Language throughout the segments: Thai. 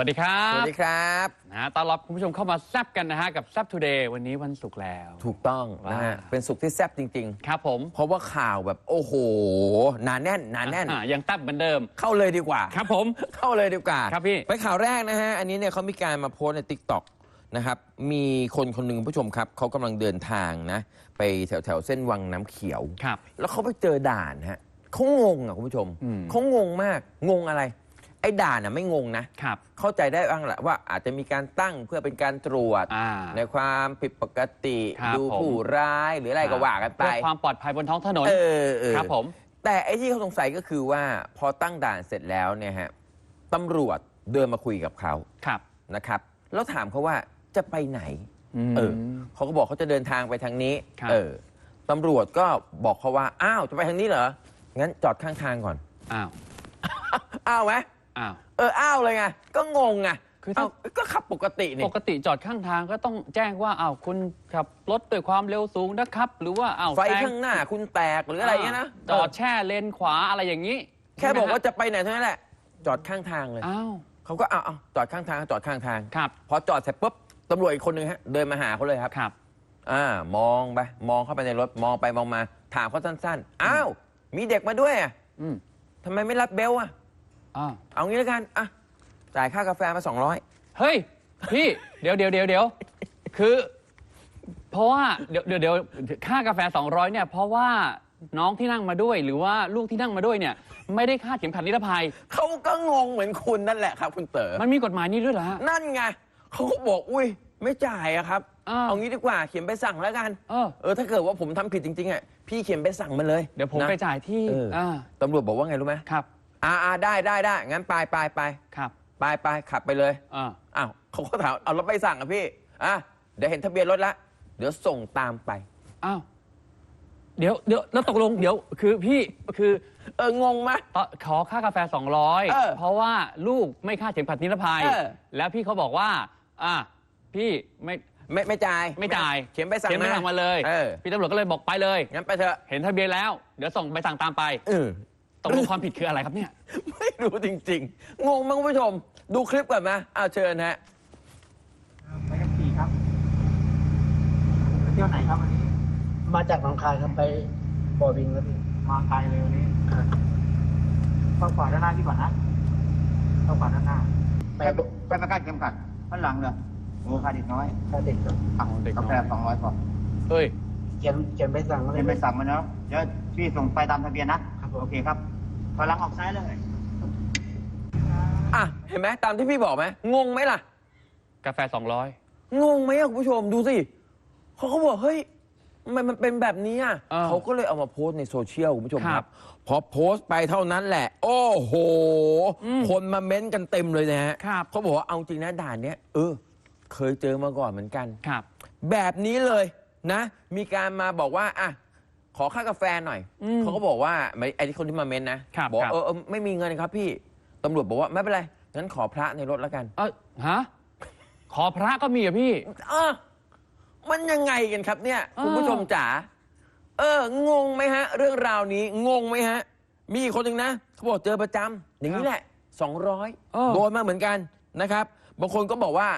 วัสดีครัสวับสดีครับนะต้อนรับคุณผู้ชมเข้ามาแซบกันนะฮะกับแซบทูเดย์วันนี้วันศุกร์แล้ว ถูกต้องนะฮะว้าเป็นสุขที่แซ่บจริงครับผมๆเพราะว่าข่าวแบบโอ้โหหนาแน่นหนาแน่นอะยังแซบเหมือนเดิม เข้าเลยดีกว่า ครับผมเข้าเลยดีกว่าครับพี่ไปข่าวแรกนะฮะอันนี้เนี่ยเขามีการมาโพสต์ใน t ิ k t o k นะครับมีคนคนหนึ่งคุณผู้ชมครับเขากำลังเดินทางนะ ไปแถวแถวๆเส้นวังน้ำเขียวครับแล้วเขาไปเจอด่านฮะเขางงอะคุณผู้ชมอืมเขางงมากงงอะไร ไอ้ด่านอะไม่งงนะ ครับ เข้าใจได้บ้างแหละว่าอาจจะมีการตั้งเพื่อเป็นการตรวจ อ่า ในความผิดปกติครับดูผม ผู้ร้ายหรืออะไรก็ว่ากันไป เพื่อความปลอดภัยบนท้องถนน เออเออ ครับผม แต่ไอ้ที่เขาสงสัยก็คือว่าพอตั้งด่านเสร็จแล้วเนี่ยฮะตำรวจเดินมาคุยกับเขาครับนะครับ แล้วถามเขาว่าจะไปไหน ม เออ เขาก็บอกเขาจะเดินทางไปทางนี้ ครับ เออตำรวจก็บอกเขาว่า อ้าว จะไปทางนี้เหรอ งั้นจอดข้างทางก่อน อ้าว อ้าวไหม อ้าวเอออ้าวเลยไงก็งงไงคือถ้าเอ้าก็ขับปกตินี่ ปกติจอดข้างทางก็ต้องแจ้งว่าอ้าวคุณขับรถด้วยความเร็วสูงนะครับ หรือว่าอ้าวไฟแซงข้างหน้าคุณแตกหรืออะไรเงี้ยนะจอดแช่เลนขวาอะไรอย่างนี้แค่บอกว่าใช่ไหมฮะจะไปไหนเท่านั้นแหละ จอดข้างทางเลยอ้าวเขาก็เอาเอาจอดข้างทางจอดข้างทางครับพอจอดเสร็จปุ๊บตำรวจอีกคนนึงฮะเดินมาหาเขาเลยครับครับ อ่ามองไปมองเข้าไปในรถมองไปมองมา ถามเขาสั้นๆ อ้าว มีเด็กมาด้วยอะอืมทำไมไม่รัดเบลต์อะ อ้าวเอางี้แล้วกันอะจ่ายค่ากาแฟมา200เฮ้ย พี่ เดี๋ยวเดี๋ยวเดี๋ยวเดี๋ยวคือ เพราะว่าเดี๋ยวเดี๋ยวเดี๋ยวค่ากาแฟ 200เนี่ยเพราะว่าน้องที่นั่งมาด้วย หรือว่าลูกที่นั่งมาด้วยเนี่ย ไม่ได้คาดเข็มขัดนิรภัย เขาก็งงเหมือนคุณนั่นแหละครับ คุณเต๋อมันมีกฎหมายนี้ด้วยเหรอฮะ นั่นไงเขาก็บอกอุ้ย ไม่จ่ายอะครับอ้าวเอางี้ดีกว่าเขียนไปสั่งแล้วกันเออเออถ้าเกิดว่าผมทำผิดจริงๆอะพี่เขียนไปสั่งมาเลยเดี๋ยวผมนะ ไปจ่ายที่เอออ่อ่าตำรวจบอกว่าไงรู้ไหมครับ อ่าอ่าได้ได้ได้งั้นไปไปไปครับไปไปขับไปเลยอ่าอ้าวเขาก็ถามเอารถไปสั่งอะพี่อะเดี๋ยวเห็นทะเบียนรถละเดี๋ยวส่งตามไปอ้าวเดี๋ยวเดี๋ยวแล้วตกลงเดี๋ยว คือพี่คือเอองงไหมตขอค่ากาแฟเออ200เพราะว่าลูกไม่คาดเข็มขัดนิรภัย เออ แล้วพี่เขาบอกว่า อ่าพี่ไม่ ไม่ไม่จ่ายไม่จ่ายเขียนไปสั่งเขียนไปสั่งมาเลย เออพี่ตำรวจก็เลยบอกไปเลย งั้นไปเถอะ เห็นทะเบียนแล้ว เดี๋ยวส่งใบสั่งตามไป เออ ตกลงความผิดคืออะไรครับเนี่ย ไม่รู้จริง ๆ งงมั้งคุณผู้ชม ดูคลิปก่อนไหมอ้าวเชิญฮะไปกับขี่ครับไปเที่ยวไหนครับวันนี้ มาจากหนองคายครับไปบ่อวิงแล้วพี่มาไกลเลยวันนี้เข้าขวาด้านหน้าพี่ก่อนนะเข้าขวาด้านหน้า ไปไปไปประกันเข็มขัดข้างหลังเลยโอ้ค่าเด็กน้อยถ้าเด็กครับอะเด็กน้กาอยแฟสองร้อยพอเอ้ยเขียนเขียนใบสั่งอะไรเรียนไปสั่งมาแล้วเดี๋ยวพี่ส่งไปตามทะเบียนนะครับผมโอเคครับ ถอยหลังออกซ้ายเลย อะ เห็นไหมตามที่พี่บอกไหมงงไหมล่ะ กาแฟ 200 งงไหมอะคุณผู้ชมดูสิเขาก็บอกเฮ้ยทำไมมันเป็นแบบนี้อะเออเขาก็เลยเอามาโพสต์ในโซเชียลคุณผู้ชมคครัรับบ พอโพสต์ไปเท่านั้นแหละ โอ้โหอืมคนมาเม้นต์กันเต็มเลยนะฮะครับ เขาบอกว่าเอาจริงนะด่านเนี้ยเออ เคยเจอมาก่อนเหมือนกัน ครับ แบบนี้เลยนะ มีการมาบอกว่าอะข อค่ากาแฟหน่อย อืม เขาก็บอกว่าไม่ไอ้ที่คนที่มาเม้นต์นะครับบอกครับ เออเออไม่มีเงินครับพี่ตำรวจบอกว่าไม่เป็นไรงั้นขอพระในรถแล้วกัน เออฮะขอพระก็มีเหรอะพี่ เออมันยังไงกันครับเนี่ย เออ คุณผู้ชมจ๋าเอองงไหมฮะ เรื่องราวนี้งงไหมฮะ มีอีกคนหนึ่งนะเขาบอกเจอประจำอย่างนี้แหละสองร้อยเออโดนมาเหมือนกันนะครับ บางคนก็บอกว่า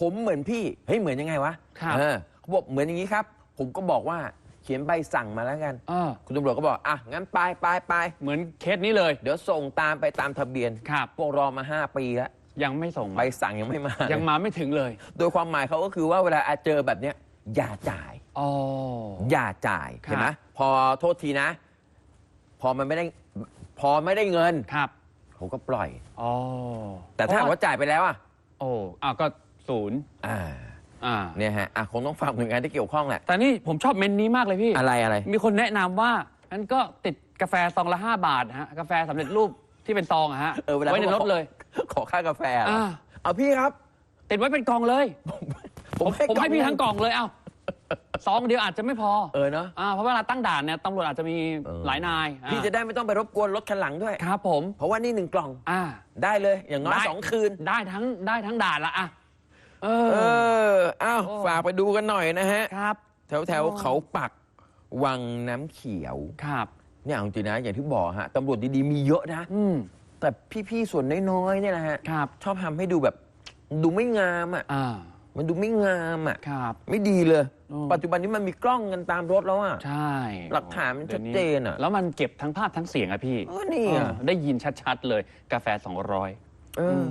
ผมเหมือนพี่เฮ้ยเหมือนยังไงวะครับ เออเขาบอกเหมือนอย่างนี้ครับ ผมก็บอกว่าเขียนใบสั่งมาแล้วกันเออคุณตำรวจก็บอก อะ งั้นไปไปไปเหมือนเคสนี้เลย เดี๋ยวส่งตามไปตามทะเบียนครับ พวกรอมาห้าปีแล้วยังไม่ส่งใบมาสั่งยังไม่มายัยังมาไม่ถึงเลยโดยความหมายเขาก็คือว่าเวลาเจอแบบเนี้ยอย่าจ่าย อ๋อ อย่าจ่ายครับ เห็นไหมพอโทษทีนะ พอมันไม่ได้พอไม่ได้เงินครับเขาก็ปล่อย อ๋อแต่ถ้าหากว่าจ่ายไปแล้วอะโอ้อะก็ศูนย์ อ่า อ่า เนี่ยฮะอะคงต้องฝากหน่วยงานที่เกี่ยวข้องแหละแต่นี่ผมชอบเมนนี้มากเลยพี่ อะไรอะไร มีคนแนะนำว่างั้นก็ติดกาแฟซองละ 5 บาทฮะ กาแฟสำเร็จรูปที่เป็นซองอะฮะเออเวลาไว้ในรถเลย ขอค่ากาแฟเหรออ่า เอาพี่ครับ ติดไว้เป็นกล่องเลย ผมผมให้พี่ทั้งกล่องเลยเอ้าซองเดียวอาจจะไม่พอเออเนาะอ่าเพราะเวลาตั้งด่านเนี่ยตำรวจอาจจะมีเออหลายนายอ่าพี่จะได้ไม่ต้องไปรบกวนรถคันหลังด้วย ครับผม เพราะว่านี่หนึ่งกล่องอ่า ได้เลยอย่างน้อยได้ สองคืน ได้ทั้งได้ทั้งด่านละอะ เออ เอออ้าวโอ้ ฝากไปดูกันหน่อยนะฮะ ครับ แถวแถวโอ้เขาปักวังน้ำเขียว ครับ เนี่ยเอาจริงนะอย่างที่บอกฮะตำรวจดีๆมีเยอะนะ อืม แต่พี่ๆส่วนน้อยๆเนี่ยนะฮะ ครับ ชอบทำให้ดูแบบ ดูไม่งามอะ อ่า มันดูไม่งามอะ ครับ ไม่ดีเลย อืม ปัจจุบันนี้มันมีกล้องกันตามรถแล้วอะ ใช่หลักฐานมันชัดเจนอะแล้วมันเก็บทั้งภาพทั้งเสียงอะพี่เออนี่อะ เออได้ยินชัดๆเลย กาแฟ 200 เออ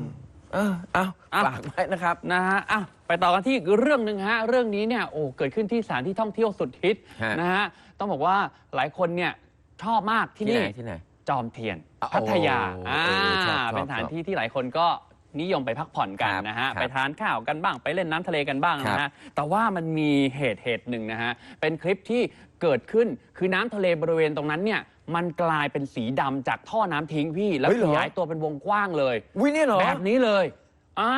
เออเอาอะ ฝากไว้นะครับ นะฮะอะไปต่อกันที่อีกเรื่องหนึ่งฮะ เรื่องนี้เนี่ย โอ้ เกิดขึ้นที่สถานที่ท่องเที่ยวสุดฮิตฮะ นะฮะ ต้องบอกว่าหลายคนเนี่ยชอบมากที่ที่ไหนี่นที่ไหน จอมเทียน อ๋อพัทยาโอ้อ่าเออชอบชอบเป็นสถานชอบที่ที่หลายคนก็นิยมไปพักผ่อนกันครับนะฮะ ครับไปทานข้าวกันบ้าง ไปเล่นน้ำทะเลกันบ้างครันะบฮะแต่ว่ามันมีเหตุเหตุหนึ่งนะฮะ เป็นคลิปที่เกิดขึ้น คือน้ำทะเลบริเวณตรงนั้นเนี่ย มันกลายเป็นสีดำจากท่อน้ำทิ้งพี่ แล้วเฮ้ยเหรขอ ยายตัวเป็นวงกว้างเลย วินี่เหรอ แบบนี้เลย อ่า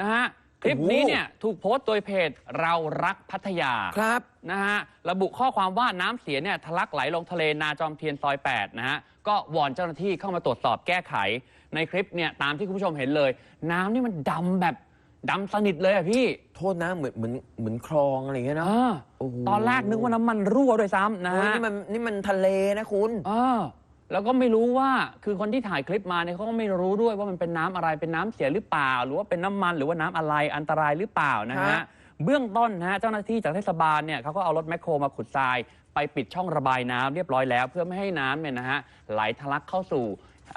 นะฮะ คลิปนี้โอ้โหเนี่ยถูกโพสต์โดยเพจเรารักพัทยา ครับ นะฮะ ระบุข้อความว่าน้ำเสียเนี่ยทะลักไหลลงทะเลนาจอมเทียนซอย 8 นะฮะ ก็วอนเจ้าหน้าที่เข้ามาตรวจสอบแก้ไข ในคลิปเนี่ยตามที่คุณผู้ชมเห็นเลย น้ำนี่มันดำแบบ ดำสนิทเลยอะพี่โทษนะเหมือนเหมือนเหมือนคลองอะไรอย่างเงี้ยเนาะอ่าโอ้โหตอนแรกนึกว่าน้ำมันรั่วด้วยซ้ำนะโอ้ยฮะ นี่มันนี่มันทะเลนะคุณเออแล้วก็ไม่รู้ว่าคือคนที่ถ่ายคลิปมาเนี่ยเขาก็ไม่รู้ด้วยว่ามันเป็นน้ำอะไรเป็นน้ำเสียหรือเปล่า หรือว่าเป็นน้ำมันหรือว่าน้ำอะไรอันตรายหรือเปล่านะฮะฮะ เบื้องต้นนะฮะเจ้าหน้าที่จากเทศบาลเนี่ยเขาก็เอารถแมคโครมาขุดทราย ไปปิดช่องระบายน้ำเรียบร้อยแล้ว เพื่อไม่ให้น้ำเนี่ยนะฮะไหลทะลักเข้าสู่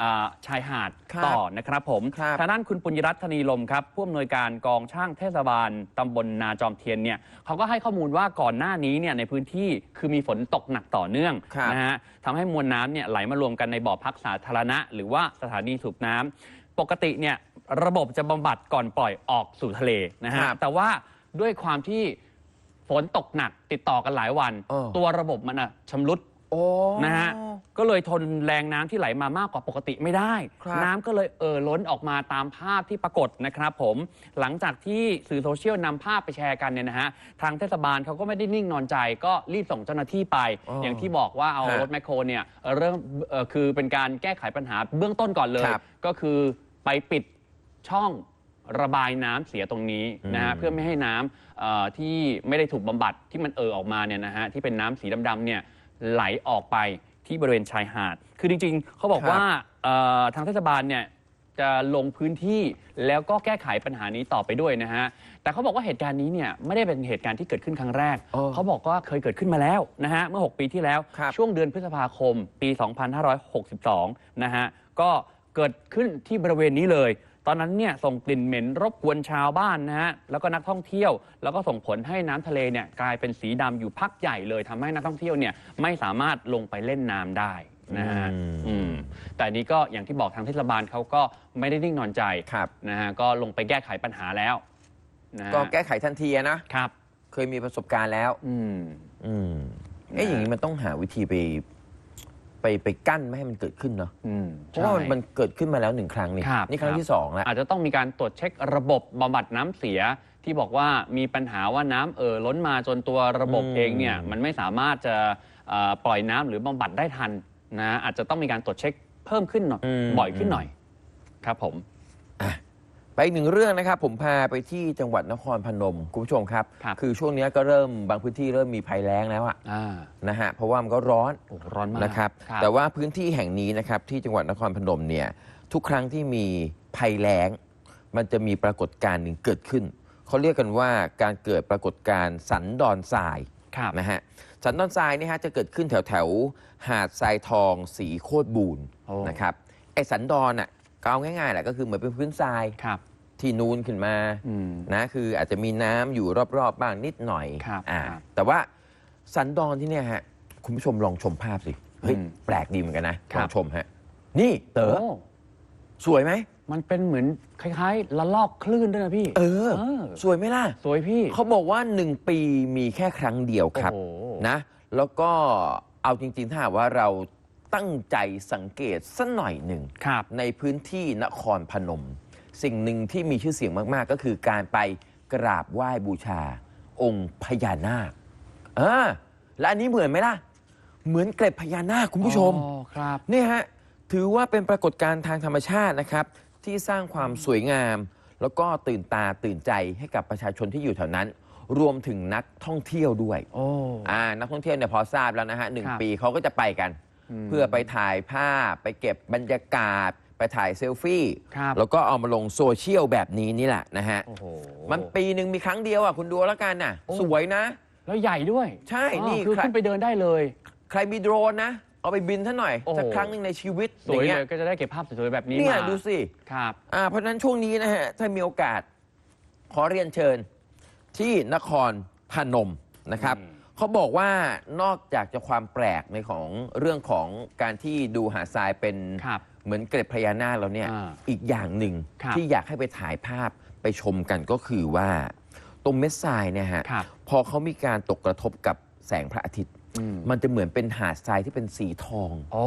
อ่าชายหาดครับต่อนะครับผมครับ ทางด้านคุณปุญญรัตน์ธนีลมครับผู้อำนวยการกองช่างเทศบาลตำบลนาจอมเทียนเนี่ยเขาก็ให้ข้อมูลว่าก่อนหน้านี้เนี่ยในพื้นที่คือมีฝนตกหนักต่อเนื่องครับ นะฮะทำให้มวลน้ำเนี่ยไหลมารวมกันในบ่อพักสาธารณะ หรือว่าสถานีสูบน้ำปกติเนี่ยระบบจะบำบัดก่อนปล่อยออกสู่ทะเลนะฮะครับแต่ว่าด้วยความที่ฝนตกหนักติดต่อกันหลายวัน เออ ตัวระบบมันอะชำรุด โอ้ นะฮะก็เลยทนแรงน้ำที่ไหลมามากกว่าปกติไม่ได้ ครับน้ำก็เลยเอ่อล้นออกมาตามภาพที่ปรากฏนะครับผมหลังจากที่สื่อโซเชียลนำภาพไปแชร์กันเนี่ยนะฮะทางเทศบาลเขาก็ไม่ได้นิ่งนอนใจ ก็รีบส่งเจ้าหน้าที่ไป อ๋อออย่างที่บอกว่าเอาฮะรถแมคโครเนี่ยเริ่มเอ่อคือเป็นการแก้ไขปัญหาเบื้องต้นก่อนเลย ครับ ก็คือไปปิดช่องระบายน้ำเสียตรงนี้นะฮะอืมเพื่อไม่ให้น้ำเอ่อที่ไม่ได้ถูกบำบัดที่มันเอ่อออกมาเนี่ยนะฮะที่เป็นน้ำสีดำๆเนี่ย ไหลออกไปที่บริเวณชายหาด คือจริง ๆ เขาบอกครับว่าเอ่อทางเทศบาลเนี่ยจะลงพื้นที่แล้วก็แก้ไขปัญหานี้ต่อไปด้วยนะฮะ แต่เขาบอกว่าเหตุการณ์นี้เนี่ยไม่ได้เป็นเหตุการณ์ที่เกิดขึ้นครั้งแรกอ๋อเขาบอกว่าเคยเกิดขึ้นมาแล้วนะฮะเมื่อ 6 ปีที่แล้ว ครับ ช่วงเดือนพฤษภาคมปี 2562 นะฮะ ก็เกิดขึ้นที่บริเวณนี้เลย ตอนนั้นเนี่ยส่งกลิ่นเหม็นรบกวนชาวบ้านนะฮะแล้วก็นักท่องเที่ยว แล้วก็ส่งผลให้น้ำทะเลเนี่ยกลายเป็นสีดำอยู่พักใหญ่เลยทำให้นักท่องเที่ยวเนี่ยไม่สามารถลงไปเล่นน้ำได้นะฮะอืม อืมแต่อันนี้ก็อย่างที่บอกทางเทศบาลเขาก็ไม่ได้นิ่งนอนใจครับ นะฮะก็ลงไปแก้ไขปัญหาแล้วนะฮะก็แก้ไขทันทีอะนะ ครับ เคยมีประสบการณ์แล้ว อืม อืมเอ๊ะนะอย่างนี้มันต้องหาวิธีไป ไปไปกั้นไม่ให้มันเกิดขึ้นเนาะอืมเพราะว่ามันใช่ มันเกิดขึ้นมาแล้วหนึ่งครั้งนี่ครับนี่ครั้งครับ ที่สองแล้ว อาจจะต้องมีการตรวจเช็คระบบบำบัดน้ำเสียที่บอกว่ามีปัญหาว่าน้ำเอ่อล้นมาจนตัวระบบอืม เองเนี่ยมันไม่สามารถจะเอ่อปล่อยน้ำหรือบำบัดได้ทันนะอาจจะต้องมีการตรวจเช็คเพิ่มขึ้นหน่อยมบ่อยขึ้นหน่อย ครับผม ไปอีกหนึ่งเรื่องนะครับ ผมพาไปที่จังหวัดนครพนมคุณผู้ชมครับครับอช่วงนี้ก็เริ่มบางพื้นที่เริ่มมีภัยแล้งแล้วอะอ่านะฮะเพราะว่ามันก็ร้อนโอ้ร้อนมากนะครับ ครับ แต่ว่าพื้นที่แห่งนี้นะครับที่จังหวัดนครพนมเนี่ยทุกครั้งที่มีภัยแล้ง มันจะมีปรากฏการณ์หนึ่งเกิดขึ้นเขาเรียกกันว่าการเกิดปรากฏการณ์สันดอนทราย ครับ นะฮะสันดอนทรายเนี่ยฮะจะเกิดขึ้นแถวแถวๆหาดทรายทองสีโคตรบูนโอ้นะครับไอสันดอนอะ ก็เอาง่ายๆแหละก็คือเหมือนเป็นพื้นทรายครับ ที่นูนขึ้นมาอืม นะคืออาจจะมีน้ำอยู่รอบๆบ้างนิดหน่อยครับอ่าครับแต่ว่าสันดอนที่เนี่ยฮะคุณผู้ชมลองชมภาพสิเฮ้ยอืมแปลกดีเหมือนกันนะครัลบ องชมฮะนี่เต๋อโอ้สวยไหมมันเป็นเหมือนคล้ายๆละลอกคลื่นด้วยนะพี่ เออ เออ สวยไหมล่ะ สวยพี่ เขาบอกว่าหนึ่งปีมีแค่ครั้งเดียวครับโอ้โหนะ แล้วก็เอาจริงๆ ถ้าหากว่าเรา ตั้งใจสังเกตสักหน่อยหนึ่งครับในพื้นที่นครพนม สิ่งหนึ่งที่มีชื่อเสียงมากๆ ก็คือการไปกราบไหว้บูชา องค์พญานาคเออและอันนี้เหมือนไหมล่ะ เหมือนเกล็ดพญานาคคุณผู้ชมอ๋อครับเนี่ยฮะถือว่าเป็นปรากฏการณ์ทางธรรมชาตินะครับ ที่สร้างความสวยงาม แล้วก็ตื่นตาตื่นใจให้กับประชาชนที่อยู่แถวนั้น รวมถึงนักท่องเที่ยวด้วย โอ้ อ่านักท่องเที่ยวเนี่ยพอทราบแล้วนะฮะหนึ่งครับ ปีเขาก็จะไปกันม เพื่อไปถ่ายภาพ ไปเก็บบรรยากาศ ไปถ่ายเซลฟี่ ครับแล้วก็เอามาลงโซเชียลแบบนี้นี่แหละนะฮะ โอ้โห มันปีหนึ่งมีครั้งเดียวอะคุณดูแล้วกันน่ะ โอ้ สวยนะ แล้วใหญ่ด้วยใช่อ๋อนี่คือใคร ขึ้นไปเดินได้เลย ใครมีโดรนนะ เอาไปบินท่าหน่อยโอ้โห สักครั้งหนึ่งในชีวิตสวยอางเลงี้ยก็จะได้เก็บภาพสวยๆแบบนี้เนี่ยมาดูสิ ครับ อ่าเพราะฉะนั้นช่วงนี้นะฮะ ถ้ามีโอกาส ขอเรียนเชิญที่นครพนมนะครับ อืม เขาบอกว่านอกจากจะความแปลกในของเรื่องของการที่ดูหาดทรายเป็นครับเหมือนเกล็ดพญานาคแล้วเนี่ยอ่าอีกอย่างหนึ่งครับที่อยากให้ไปถ่ายภาพไปชมกันก็คือว่าตรงเม็ดทรายเนี่ยฮะครับ พอเขามีการตกกระทบกับแสงพระอาทิตย์อืมมันจะเหมือนเป็นหาดทรายที่เป็นสีทอง อ๋อ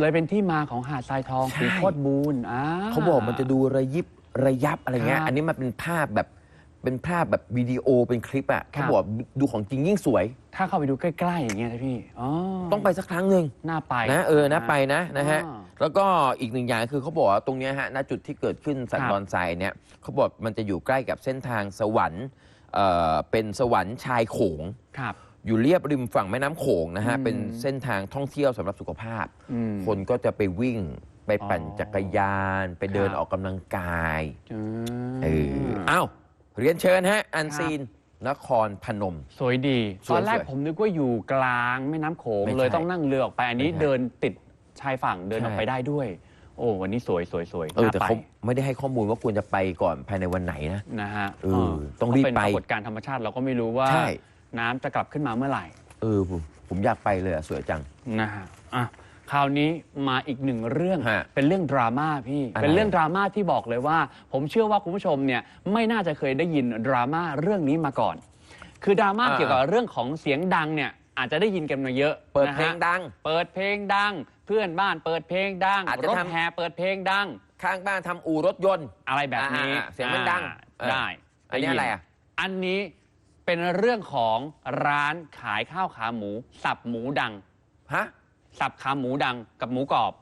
เลยเป็นที่มาของหาดทรายทองใช่ สีโคตรบูนอ่า เขาบอกมันจะดูระยิบระยับอะไรเงี้คยรับอันนี้มันเป็นภาพแบบ เป็นภาพแบบวิดีโอเป็นคลิปอะครับเขาบอกดูของจริงยิ่งสวย ถ้าเข้าไปดูใกล้ๆอย่างเงี้ยนะพี่อ๋อต้องไปสักครั้งหนึ่งน่าไป นะเออนะไปนะนะฮะอ่าแล้วก็อีกหนึ่งอย่างคือเขาบอกว่าตรงเนี้ยฮะณจุดที่เกิดขึ้นสันครับดอนทรายเนี่ยเขาบอกมันจะอยู่ใกล้กับเส้นทางสวรรค์เอ่อเป็นสวรรค์ชายโขง ครับ อยู่เรียบริมฝั่งแม่น้ำโขงนะฮะ อืมเป็นเส้นทางท่องเที่ยวสำหรับสุขภาพ อืมคนก็จะไปวิ่งไปปั่นอ๋อจักรยาน ไปเดินครับ ออกกำลังกายอืมเออเอ้า เรียนเชิญฮะ อันซีน นครพนม สวยดี สวยตอนแรกสวยผมนึกว่าอยู่กลางแม่น้ำโขงไม่ใช่เลยต้องนั่งเรือออกไปอันนี้ไม่ใช่ เดินติดชายฝั่งเดินใช่ออกไปได้ด้วย โอ้วันนี้สวยสวยสวยเออน่าแต่ไปเขาไม่ได้ให้ข้อมูลว่าควรจะไปก่อนภายในวันไหนนะ นะฮะเออต้องรีบเพาะเป็นไปปรากฏการณ์ธรรมชาติเราก็ไม่รู้ว่า ใช่ น้ำจะกลับขึ้นมาเมื่อไหร่เออผมผมอยากไปเลยอะสวยจัง นะฮะอะ คราวนี้มาอีกหนึ่งเรื่อง ฮะเป็นเรื่องดราม่าพี่ อะไรเป็นเรื่องดราม่าที่บอกเลยว่า ผมเชื่อว่าคุณผู้ชมเนี่ยไม่น่าจะเคยได้ยินดราม่าเรื่องนี้มาก่อน คือดราม่าอ่า เกี่ยวกับเรื่องของเสียงดังเนี่ยอาจจะได้ยินกันมาเยอะเปิดนะฮะเพลงดัง เปิดเพลงดัง เพื่อนบ้านเปิดเพลงดังอาจจะรถทำ แห่เปิดเพลงดัง ข้างบ้านทำอู่รถยนต์ อะไรแบบนี้อ่าๆเสียงมันดังอ่าเออได้อันนี้ด้ยิอะไรอะ อันนี้เป็นเรื่องของร้านขายข้าวขาหมู สับหมูดัง ฮะ สับขาหมูดังกับหมูกรอบ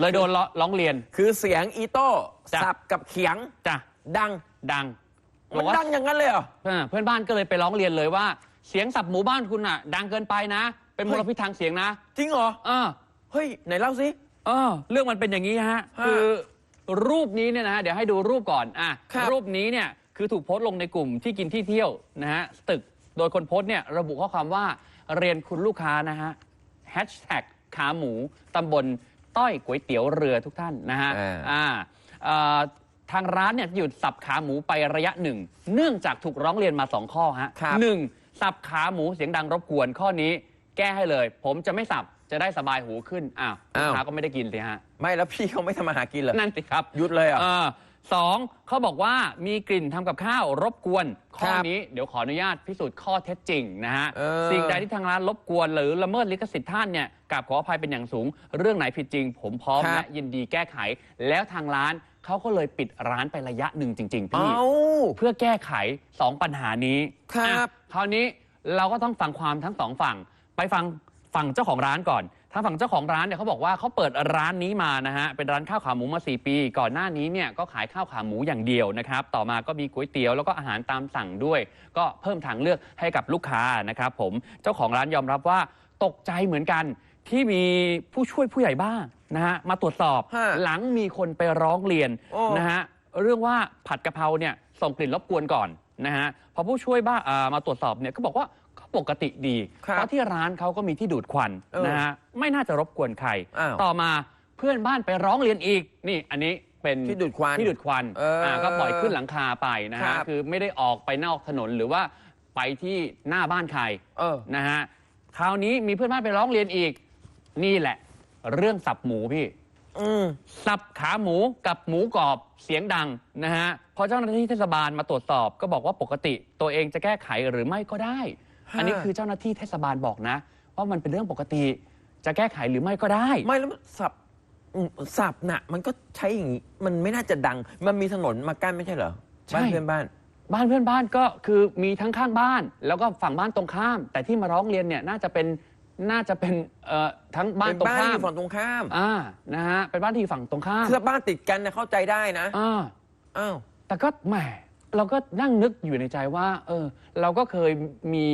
เลยโดนล้อร้องเรียน คือเสียงอีโต้จ้ะ สับกับเขียงจ้ะดังดังบมัอนกว่าดังอย่างนั้นเลยเหรอ เออเพื่อนบ้านก็เลยไปร้องเรียนเลยว่า เสียงสับหมูบ้านคุณอะ ดังเกินไปนะ เป็นมเฮ้ยลพิษทางเสียงนะจริงเหรอ เออ เฮ้ย ไหนเล่าสิ เออเรื่องมันเป็นอย่างนี้ฮะฮะคือรูปนี้เนี่ยนะฮะเดี๋ยวให้ดูรูปก่อนอะครับรูปนี้เนี่ยคือถูกโพสต์ลงในกลุ่มที่กินที่เที่ยวนะฮะตึกโดยคนโพสต์เนี่ยระบุข้อความว่าเรียนคุณลูกค้านะฮะแฮชแท็กขาหมูตำบลต้อยก๋วยเตี๋ยวเรือทุกท่านนะฮะอ่าอ่าเอ่อทางร้านเนี่ยหยุดสับขาหมูไประยะหนึ่ง เนื่องจากถูกร้องเรียนมาสองข้อฮะครับหนึ่งสับขาหมูเสียงดังรบกวนข้อนี้ แก้ให้เลย ผมจะไม่สับจะได้สบายหูขึ้นอ้าวลูกค้าก็ไม่ได้กินสิฮะ ไม่แล้วพี่เขาไม่ทำมาหากินเหรอ นั่นสิครับ หยุดเลยเหรอเออ สองเขาบอกว่ามีกลิ่นทำกับข้าวรบกวน ข้อครับนี้เดี๋ยวขออนุญาตพิสูจน์ข้อเท็จจริงนะฮะเออ สิ่งใดที่ทางร้านรบกวน หรือละเมิดลิขสิทธิ์ท่านเนี่ยกราบขออภัยเป็นอย่างสูง เรื่องไหนผิดจริง ผมพร้อมครับ และยินดีแก้ไข แล้วทางร้านเขาก็เลยปิดร้านไประยะหนึ่งจริง ๆ พี่ เอ้าเพื่อแก้ไข 2 ปัญหานี้ครับอะคราวนี้เราก็ต้องฟังความทั้งสองฝั่ง ไปฟังฝั่งเจ้าของร้านก่อนทางฝั่งเจ้าของร้านเนี่ยเขาบอกว่าเขาเปิดร้านนี้มานะฮะเป็นร้านข้าวขาหมูมา 4 ปี ก่อนหน้านี้เนี่ยก็ขายข้าวขาหมูอย่างเดียวนะครับต่อมาก็มีก๋วยเตี๋ยวแล้วก็อาหารตามสั่งด้วย ก็เพิ่มทางเลือกให้กับลูกค้านะครับผมเจ้าของร้านยอมรับว่าตกใจเหมือนกันที่มีผู้ช่วยผู้ใหญ่บ้านนะฮะมาตรวจสอบฮะหลังมีคนไปร้องเรียนโอ้ นะฮะเรื่องว่าผัดกะเพราเนี่ยส่งกลิ่นรบกวนก่อนนะฮะพอผู้ช่วยบ้าอ่ามาตรวจสอบเนี่ยก็บอกว่าก็ ปกติดี ครับเพราะที่ร้านเขาก็มีที่ดูดควันเออนะฮะไม่น่าจะรบกวนใคร อ้าวต่อมาเพื่อนบ้านไปร้องเรียนอีกนี่อันนี้เป็นที่ดูดควันที่ดูดควันเอออ่าก็ปล่อยขึ้นหลังคาไปนะครัฮะบ คือไม่ได้ออกไปนอกถนนหรือว่าไปที่หน้าบ้านใคร เออ นะฮะคราวนี้มีเพื่อนบ้านไปร้องเรียนอีก นี่แหละ เรื่องสับหมูพี่ อืม สับขาหมูกับหมูกรอบเสียงดังนะฮะพอเจ้าหน้าที่เทศบาลมาตรวจสอบก็บอกว่าปกติตัวเองจะแก้ไขหรือไม่ก็ได้ฮะ อันนี้คือเจ้าหน้าที่เทศบาลบอกนะ ว่ามันเป็นเรื่องปกติจะแก้ไขหรือไม่ก็ได้ ไม่แล้วสับอืมสับน่ะ มันก็ใช้อย่างนี้มันไม่น่าจะดัง มันมีถนนมากั้นไม่ใช่เหรอใช่บ้านเพื่อนบ้าน บ้านเพื่อนบ้านก็คือมีทั้งข้างบ้าน แล้วก็ฝั่งบ้านตรงข้าม แต่ที่มาร้องเรียนเนี่ยน่าจะเป็นน่าจะเป็นเอ่อทั้งบ้านเป็นตรงบ้านข้าอมยู่ฝั่งตรงข้ามอ่านะฮะเป็นบ้านที่อยู่ฝั่งตรงข้ามคือบ้านติดกันนะเข้าใจได้นะอ่าอ้าวแต่ก็แหม เราก็นั่งนึกอยู่ในใจว่า เออ เราก็เคยมี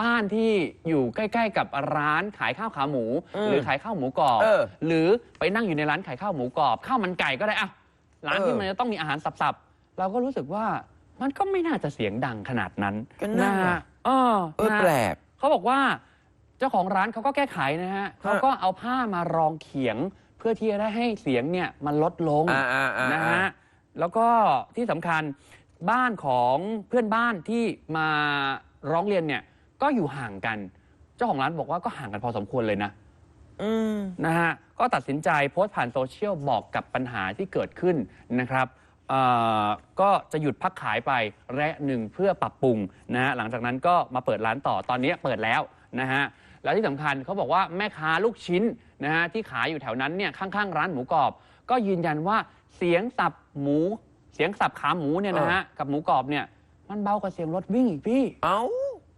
บ้านที่อยู่ใกล้ ๆ กับร้านขายข้าวขาหมู อืมหรือขายข้าวหมูกรอบ เออหรือไปนั่งอยู่ในร้านขายข้าวหมูกรอบข้าวมันไก่ก็ได้อะร้านเออที่มันจะต้องมีอาหารสับๆเราก็รู้สึกว่ามันก็ไม่น่าจะเสียงดังขนาดนั้นก็นั่นฮน่ะ เออเออนะ แปลก เขาบอกว่าเจ้าของร้านเขาก็แก้ไขนะฮะเขาก็เอาผ้ามารองเขียง เพื่อที่จะได้ให้เสียงเนี่ยมันลดลงอ่าอ่าอ่านะฮะ แล้วก็ที่สำคัญบ้านของเพื่อนบ้านที่มาร้องเรียนเนี่ยก็อยู่ห่างกัน เจ้าของร้านบอกว่าก็ห่างกันพอสมควรเลยนะอืมนะฮะก็ตัดสินใจโพสต์ผ่านโซเชียลบอกกับปัญหาที่เกิดขึ้นนะครับเอ่อก็จะหยุดพักขายไประยะหนึ่งเพื่อปรับปรุงนะฮะหลังจากนั้นก็มาเปิดร้านต่อตอนนี้เปิดแล้วนะฮะแล้วที่สำคัญเขาบอกว่าแม่ค้าลูกชิ้นนะฮะที่ขายอยู่แถวนั้นเนี่ยข้างๆ ร้านหมูกรอบ ก็ยืนยันว่า เสียงสับหมู เสียงสับขาหมูเนี่ยนะฮะกับหมูกรอบเนี่ย มันเบากว่าเสียงรถวิ่งอีกพี่เอ้า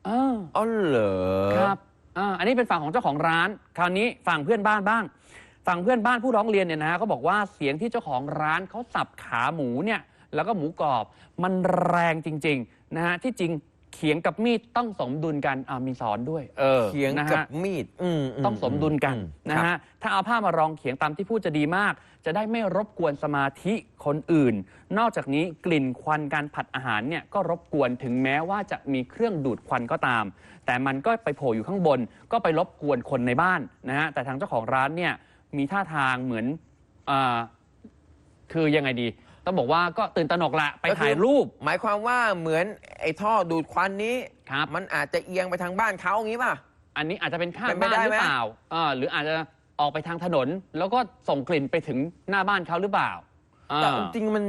เอออ๋อเหรอครับอ่าอันนี้เป็นฝั่งของเจ้าของร้าน คราวนี้ฝั่งเพื่อนบ้านบ้างฝั่งเพื่อนบ้านผู้ร้องเรียนเนี่ยนะฮะเขาบอกว่าเสียงที่เจ้าของร้านเขาสับขาหมูเนี่ยแล้วก็หมูกรอบมันแรงจริง ๆ นะฮะที่จริง เขียงกับมีดต้องสมดุลกันอ่ามีสอนด้วย เออเขียงนะกับฮะ มีดอืมต้องสมดุลกันอืมนะครับฮะถ้าเอาผ้ามารองเขียงตามที่พูดจะดีมาก จะได้ไม่รบกวนสมาธิคนอื่น นอกจากนี้กลิ่นควันการผัดอาหารเนี่ยก็รบกวนถึงแม้ว่าจะมีเครื่องดูดควันก็ตาม แต่มันก็ไปโผล่อยู่ข้างบน ก็ไปรบกวนคนในบ้านนะฮะ แต่ทางเจ้าของร้านเนี่ยมีท่าทางเหมือนอาคือยังไงดี ต้องบอกว่าก็ตื่นตระหนกละไปก็คือ ถ่ายรูป หมายความว่าเหมือนไอ้ท่อดูดควันนี้ ครับ มันอาจจะเอียงไปทางบ้านเขาอย่างนี้ป่ะ อันนี้อาจจะเป็นข้างเป็นไปบ้านได้หรือไหม เปล่าเออหรืออาจจะออกไปทางถนน แล้วก็ส่งกลิ่นไปถึงหน้าบ้านเขาหรือเปล่าอ่าแต่จริงๆมัน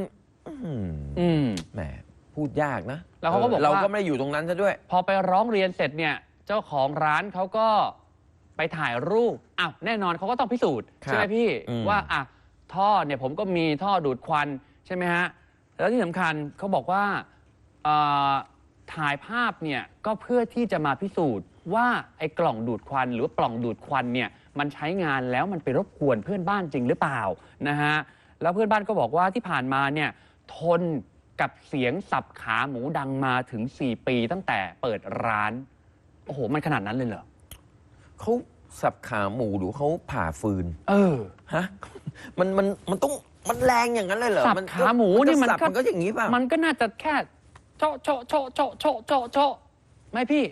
อื้อหืออืม แหมพูดยากนะแล้วเขาก็บอกว่า เราก็ไม่ได้อยู่ตรงนั้นซะด้วย พอไปร้องเรียนเสร็จเนี่ย เจ้าของร้านเขาก็ไปถ่ายรูปอ้าวแน่นอนเขาก็ต้องพิสูจน์ครับใช่ไหมพี่อืมว่าอะท่อเนี่ยผมก็มีท่อดูดควัน ใช่ไหมฮะแล้วที่สำคัญเขาบอกว่าเอ่อถ่ายภาพเนี่ยก็เพื่อที่จะมาพิสูจน์ว่าไอ้กล่องดูดควันหรือว่าปล่องดูดควันเนี่ยมันใช้งานแล้วมันไปรบกวนเพื่อนบ้านจริงหรือเปล่านะฮะแล้วเพื่อนบ้านก็บอกว่าที่ผ่านมาเนี่ยทนกับเสียงสับขาหมูดังมาถึง 4 ปีตั้งแต่เปิดร้าน โอ้โห มันขนาดนั้นเลยเหรอ เขาสับขาหมูหรือเขาผ่าฟืน เออ ฮะ มันมันมันต้อง มันแรงอย่างนั้นเลยเหรอสับนขาหมูนี่มันสับก็มันก็อย่างนี้ป่ะ มันก็น่าจะแค่โชะโชะโชะโชะโชะโชะโชะไหมพี่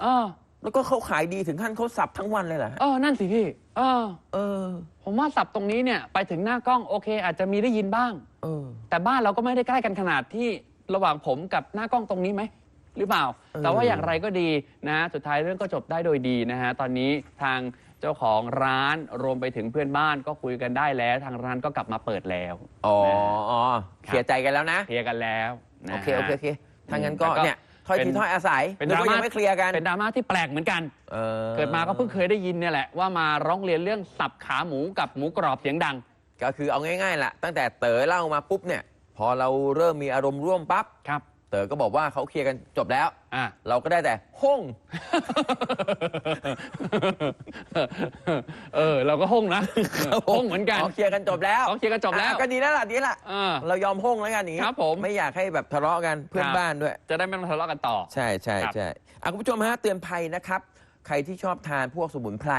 เออแล้วก็เขาขายดีถึงขั้นเขาสับทั้งวันเลยเหรอฮะเออนั่นสิพี่เออ เออ ผมว่าสับตรงนี้เนี่ยไปถึงหน้ากล้องโอเค อาจจะมีได้ยินบ้าง เออ แต่บ้านเราก็ไม่ได้ใกล้กันขนาดที่ระหว่างผมกับหน้ากล้องตรงนี้ไหมหรือเปล่าเออแต่ว่าอย่างไรก็ดีนะ สุดท้ายเรื่องก็จบได้โดยดีนะฮะ ตอนนี้ทาง เจ้าของร้านรวมไปถึงเพื่อนบ้านก็คุยกันได้แล้ว ทางร้านก็กลับมาเปิดแล้ว อ๋ออ๋อเคลียร์ใจกันแล้วนะ เคลียร์กันแล้วนะโอฮะเค โอเค โอเค ถ้างั้นก็แต่ก็เนี่ยถ้อยเป็ทีนถ้อยอาศัยเป็นนึกดราว่าม่ายังไม่เคลียร์กัน เป็นดราม่าที่แปลกเหมือนกันออเกิดมาก็เพิ่งเคยได้ยินเนี่ยแหละว่ามาร้องเรียนเรื่องสับขาหมูกับหมูกรอบเสียงดัง ก็คือเอาง่ายๆล่ะตั้งแต่เต๋อเล่ามาปุ๊บเนี่ย พอเราเริ่มมีอารมณ์ร่วมปั๊บครับ เต๋อก็บอกว่าเขาเคลียร์กันจบแล้ว อะ เราก็ได้แต่ห้องเออ เราก็ห้องนะห้องเหมือนกันเคลียร์กันจบแล้วเขาเคลียร์กันจบแล้วอะก็ดีแล้วล่ะดีแล้วล่ะเออเรายอมห้องแล้วกันอย่างงี้ครับผม ไม่อยากให้แบบทะเลาะกันเพื่อนครับบ้านด้วย จะได้ไม่ต้องทะเลาะกันต่อ ใช่ใช่ครับ ใช่อะคุณผู้ชมฮะเตือนภัยนะครับใครที่ชอบทานพวกสมุนไพร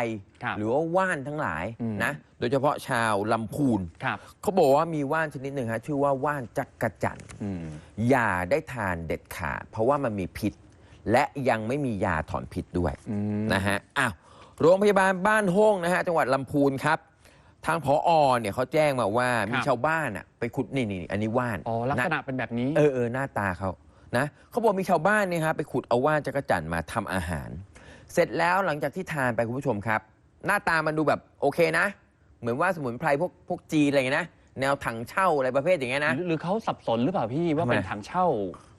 ครับหรือว่าว่านทั้งหลายอืม นะ โดยเฉพาะชาวลำพูน ครับ เขาบอกว่ามีว่านชนิดหนึ่งฮะชื่อว่าว่านจักกะจั่นอืม อย่าได้ทานเด็ดขาดเพราะว่ามันมีพิษ และยังไม่มียาถอนพิษด้วย อืม นะฮะ อ้าว โรงพยาบาลบ้านโฮงนะฮะ จังหวัดลำพูนครับ ทางผออเนี่ยเขาแจ้งมาว่ามีชาวบ้านอะไปขุดนี่นี่อันนี้ว่านอ๋อ ลักษณะนะเป็นแบบนี้ เออเออหน้าตาเขานะเขาบอกมีชาวบ้านเนี่ยครับไปขุดเอาว่านจักรจั่นมาทำอาหาร เสร็จแล้วหลังจากที่ทานไปคุณผู้ชมครับ หน้าตามันดูแบบโอเคนะ เหมือนว่าสมุนไพรพวกพวกจีนอะไรเงี้ยนะแนวถังเช่าอะไรประเภทอย่างเงี้ยนะ หรือหรือเขาสับสนหรือเปล่าพี่ว่าทำไมเป็นถังเช่า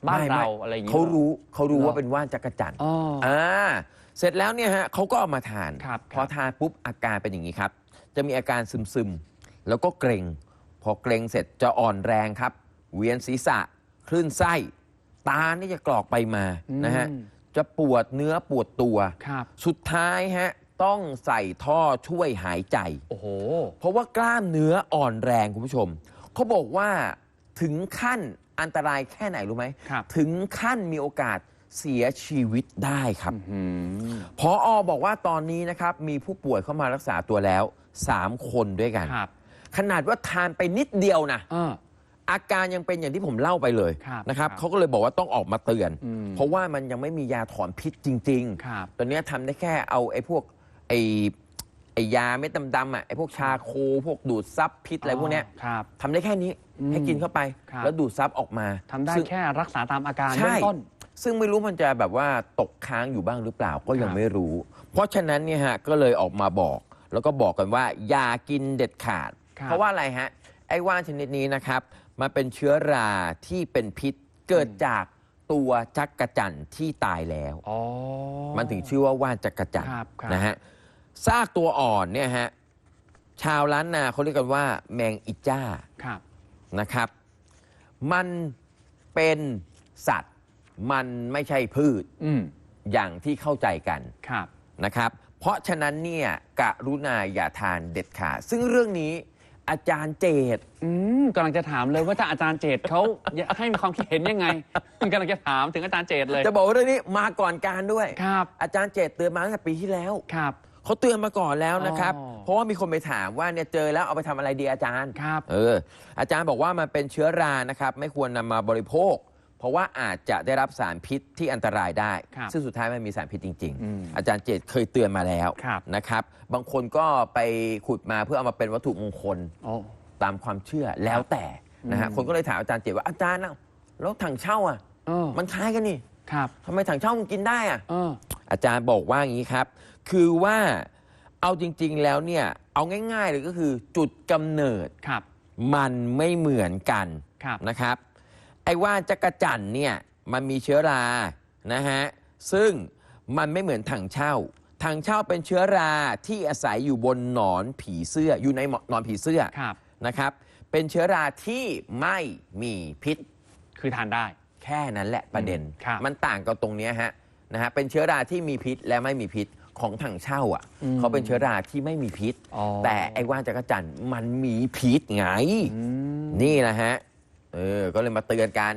บ้านไม่เราไม่อะไรอย่างงี้เขารู้เขารู้หรอ ว่าเป็นว่านจักรจั่นอ๋อ อ่าเสร็จแล้วเนี่ยฮะเขาก็เอามาทาน ครับพอทานปุ๊บอาการเป็นอย่างนี้ครับ จะมีอาการซึมๆแล้วก็เกรงพอเกรงเสร็จจะอ่อนแรงครับ เวียนศีรษะ คลื่นไส้ ตานี่จะกรอกไปมานะฮะ อืม จะปวดเนื้อปวดตัว ครับสุดท้ายฮะต้องใส่ท่อช่วยหายใจ โอ้โห เพราะว่ากล้ามเนื้ออ่อนแรงคุณผู้ชม เขาบอกว่าถึงขั้นอันตรายแค่ไหนรู้ไหม ครับ ถึงขั้นมีโอกาสเสียชีวิตได้ครับ อืม พออบอกว่าตอนนี้นะครับมีผู้ป่วยเข้ามารักษาตัวแล้ว 3 คนด้วยกัน ครับ ขนาดว่าทานไปนิดเดียวนะ เออ อาการยังเป็นอย่างที่ผมเล่าไปเลยครับนะครับครับเขาก็เลยบอกว่าต้องออกมาเตือน อืมเพราะว่ามันยังไม่มียาถอนพิษจริงครับๆตอนนี้ทำได้แค่เอาไอ้พวกไอ้ไอ้ยาเม็ดดำๆอะไอ้พวกชาโคพวกดูดซับพิษอะไรพวกเนี้ยครับ ทำได้แค่นี้อืมให้กินเข้าไป ครับ แล้วดูดซับออกมาทำได้ซึ่ง แค่รักษาตามอาการใช่เบื้องต้น ซึ่งไม่รู้มันจะแบบว่าตกค้างอยู่บ้างหรือเปล่าก็ยัคงรับ ไม่รู้ เพราะฉะนั้นเนี่ยฮะก็เลยออกมาบอก แล้วก็บอกกันว่าอย่ากินเด็ดขาด ครับ เพราะว่าอะไรฮะไอ้ว่านชนิดนี้นะครับ มันเป็นเชื้อราที่เป็นพิษเกิดจากตัวจักระจั่นที่ตายแล้ว อ๋อ มันถึงชื่อว่าว่านจักระจั่นครับครับ นะฮะซากตัวอ่อนเนี่ยฮะชาวล้านนาเขาเรียกกันว่า แมงอิจ้า ครับ นะครับ มันเป็นสัตว์ มันไม่ใช่พืชอืมอย่างที่เข้าใจกันครับ นะครับ เพราะฉะนั้นเนี่ยกรุณาอย่าทานเด็ดขาด ซึ่งเรื่องนี้ อาจารย์เจต อืมกำลังจะถามเลยว่าถ้าอาจารย์เจตเขา ให้มีความคิดเห็นยังไงกำลังจะถามถึงอาจารย์เจตเลยจะบอกว่าเรื่องนี้มาก่อนการด้วย ครับ อาจารย์เจตเตือนมาตั้งแต่ปีที่แล้วครับ เขาเตือนมาก่อนแล้วนะครับ อ๋อเพราะว่ามีคนไปถามว่าเนี่ยเจอแล้วเอาไปทำอะไรดีอาจารย์ครับ เอออาจารย์บอกว่ามันเป็นเชื้อรานะครับ ไม่ควรนำมาบริโภค เพราะว่าอาจจะได้รับสารพิษที่อันตรายได้ ครับซึ่งสุดท้ายมันมีสารพิษจริง อืมๆ อาจารย์เจตเคยเตือนมาแล้วครับ นะครับ บางคนก็ไปขุดมาเพื่อเอามาเป็นวัตถุมงคล โอ้ ตามความเชื่อแล้วแต่นะฮะอืม คนก็เลยถามอาจารย์เจตว่าอาจารย์น่ะแล้วถังเช่าอะ เออมันคล้ายกันนี่ครับทำไมถังเช่ามันกินได้อะ เออ อาจารย์บอกว่าอย่างนี้ครับ คือว่าเอาจริง ๆ แล้วเนี่ย เอาง่าย ๆ เลยก็คือจุดกำเนิดครับมันไม่เหมือนกันครับ นะครับ ไอ้ว่านจักรจั่นเนี่ยมันมีเชื้อรานะฮะซึ่งมันไม่เหมือนถังเช่าถังเช่าเป็นเชื้อราที่อาศัยอยู่บนหนอนผีเสื้ออยู่ในหนอนผีเสื้อครับนะครับเป็นเชื้อราที่ไม่มีพิษ คือทานได้ แค่นั้นแหละประเด็นอืมครับมันต่างกับตรงเนี้ยฮะนะฮะเป็นเชื้อราที่มีพิษและไม่มีพิษของถังเช่าอะอืมเขาเป็นเชื้อราที่ไม่มีพิษอ๋อแต่ไอ้ว่านจักรจันทร์มันมีพิษไงอืมนี่นะฮะ เออ ก็เลยมาเตือนกัน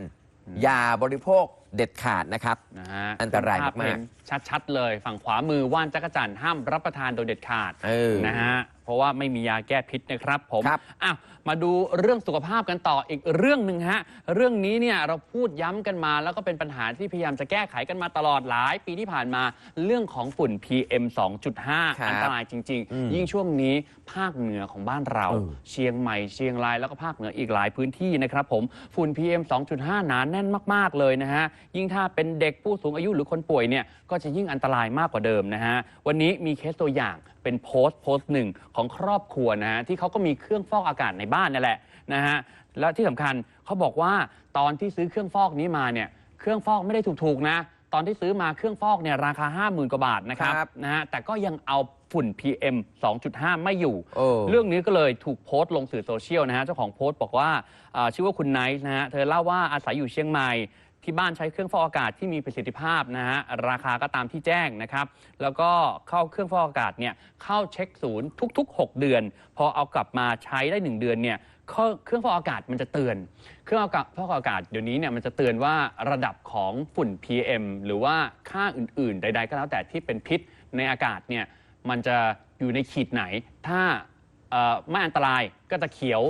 อย่าบริโภคเด็ดขาดนะครับ นะฮะอันตรายภพมากๆเห็นชัดๆเลย ฝั่งขวามือว่านจักรจันทร์ห้ามรับประทานโดยเด็ดขาดเออ นะฮะ เพราะว่าไม่มียาแก้พิษนะครับผมครับอ้าวมาดูเรื่องสุขภาพกันต่ออีกเรื่องหนึ่งฮะ เรื่องนี้เนี่ยเราพูดย้ำกันมา แล้วก็เป็นปัญหาที่พยายามจะแก้ไขกันมาตลอดหลาย ปีที่ผ่านมาเรื่องของฝุ่น PM 2.5ครับอันตรายจริง อืมๆ ยิ่งช่วงนี้ภาคเหนือของบ้านเรา เออ เชียงใหม่เชียงรายแล้วก็ภาคเหนืออีกหลายพื้นที่นะครับผมฝุ่น PM 2.5 หนาแน่นมาก ๆ เลยนะฮะ ยิ่งถ้าเป็นเด็กผู้สูงอายุหรือคนป่วยเนี่ยก็จะยิ่งอันตรายมากกว่าเดิมนะฮะ วันนี้มีเคสตัวอย่างเป็นโพสต์โพสต์หนึ่งของครอบครัวนะฮะที่เขาก็มีเครื่องฟอกอากาศในบ้านนั่นแหละนะฮะแล้วที่สำคัญเขาบอกว่าตอนที่ซื้อเครื่องฟอกนี้มาเนี่ยเครื่องฟอกไม่ได้ถูกๆนะตอนที่ซื้อมาเครื่องฟอกเนี่ยราคา 50,000 กว่าบาทนะครับครับนะฮะแต่ก็ยังเอาฝุ่น PM 2.5 ไม่อยู่โอ้เรื่องนี้ก็เลยถูกโพสต์ลงสื่อโซเชียลนะฮะเจ้าของโพสต์บอกว่าอ่าชื่อว่าคุณไนท์นะฮะเธอเล่าว่าอาศัยอยู่เชียงใหม่ ที่บ้านใช้เครื่องฟอกอากาศที่มีประสิทธิภาพนะฮะราคาก็ตามที่แจ้งนะครับแล้วก็เข้าเครื่องฟอกอากาศเนี่ยเข้าเช็คศูนย์ทุก ๆ 6 เดือน พอเอากลับมาใช้ได้ 1 เดือนเนี่ยเครื่องฟอกอากาศมันจะเตือน เครื่องฟอกอากาศเดี๋ยวนี้เนี่ยมันจะเตือนว่าระดับของฝุ่น PM หรือว่าค่าอื่น ๆ ใด ๆ ก็แล้วแต่ที่เป็นพิษในอากาศเนี่ยมันจะอยู่ในขีดไหน ถ้าไม่อันตรายก็จะเขียว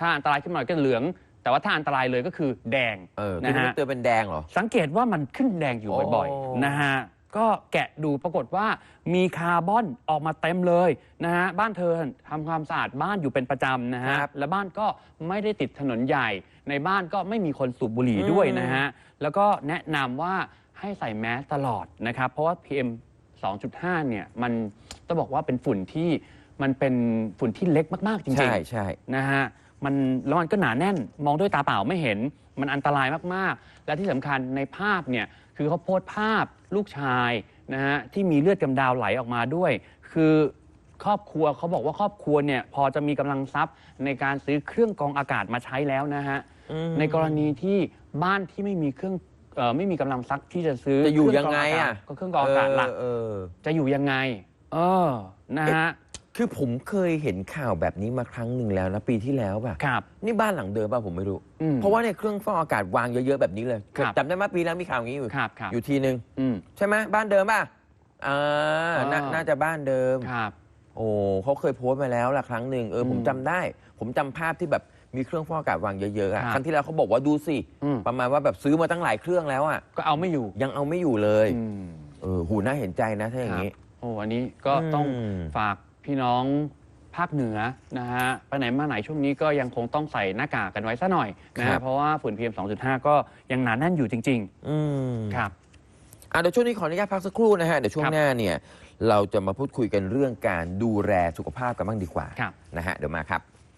ถ้าอันตรายขึ้นมาหน่อยก็เหลือง แต่ว่าถ้าอันตรายเลยก็คือแดงเออนะที่มันฮะ เตือนเป็นแดงเหรอ สังเกตว่ามันขึ้นแดงอยู่บ่อยโอ้ ๆนะฮะ ก็แกะดูปรากฏว่ามีคาร์บอนออกมาเต็มเลยนะฮะ บ้านเธอทำความสะอาดบ้านอยู่เป็นประจำนะฮะ ครับและบ้านก็ไม่ได้ติดถนนใหญ่ ในบ้านก็ไม่มีคนสูบบุหรี่ด้วยนะฮะ แล้วก็แนะนำว่าให้ใส่แมสตลอดนะครับ เพราะว่า PM 2.5 เนี่ยมันต้องบอกว่าเป็นฝุ่นที่มันเป็นฝุ่นที่เล็กมากๆจริงใช่ใช่ๆนะฮะ มันแล้วมันก็หนาแน่น มองด้วยตาเปล่าไม่เห็น มันอันตรายมากๆ และที่สำคัญในภาพเนี่ยคือเขาโพสต์ภาพลูกชายนะฮะที่มีเลือดกำเดาวไหลออกมาด้วย คือครอบครัวเขาบอกว่าครอบครัวเนี่ยพอจะมีกำลังทรัพย์ในการซื้อเครื่องกรองอากาศมาใช้แล้วนะฮะอืม ในกรณีที่บ้านที่ไม่มีเครื่องเอ่อไม่มีกำลังซักที่จะซื้อจะอยู่เครื่ยังไงกรอะากาศก็เครื่องกรองอากาศล่ะ เออเออจะอยู่ยังไง เออ นะฮะ คือผมเคยเห็นข่าวแบบนี้มาครั้งหนึ่งแล้วนะปีที่แล้วป่ะครับ นี่บ้านหลังเดิมป่ะผมไม่รู้ อืมเพราะว่าในเครื่องฟอกอากาศวางเยอะๆแบบนี้เลยครับ จำได้ไหมปีแล้วมีข่าวอย่างนี้อยู่ ครับครับอยู่ทีนึง อืม ใช่ไหมบ้านเดิมป่ะอ่าอ่านาน่าจะบ้านเดิม ครับ โอ้เขาเคยโพสต์มาแล้วละครั้งหนึ่งเอออมผมจำได้ ผมจำภาพที่แบบมีเครื่องฟอกอากาศวางเยอะๆอะครับครั้งที่แล้วเขาบอกว่าดูสิอืม ประมาณว่าแบบซื้อมาตั้งหลายเครื่องแล้วอะก็เอาไม่อยู่ยังเอาไม่อยู่เลยอืม เออหูน่าเห็นใจนะถ้าอย่างนี้ ครับโอ้ อันนี้ก็ต้องอืมฝาก พี่น้องภาคเหนือนะฮะไปไหนมาไหนช่วงนี้ก็ยังคงต้องใส่หน้ากากกันไว้ซะหน่อยนะครัฮะบ เพราะว่าฝุ่น PM 2.5 ก็ยังหนาแน่นอยู่จริง อืมๆ ครับ อะเดี๋ยวช่วงนี้ขออนุญาตพักสักครู่นะฮะ เดี๋ยวช่วงครับหน้าเนี่ย เราจะมาพูดคุยกันเรื่องการดูแลสุขภาพกันบ้างดีกว่าครับ นะฮะ เดี๋ยวมาครับ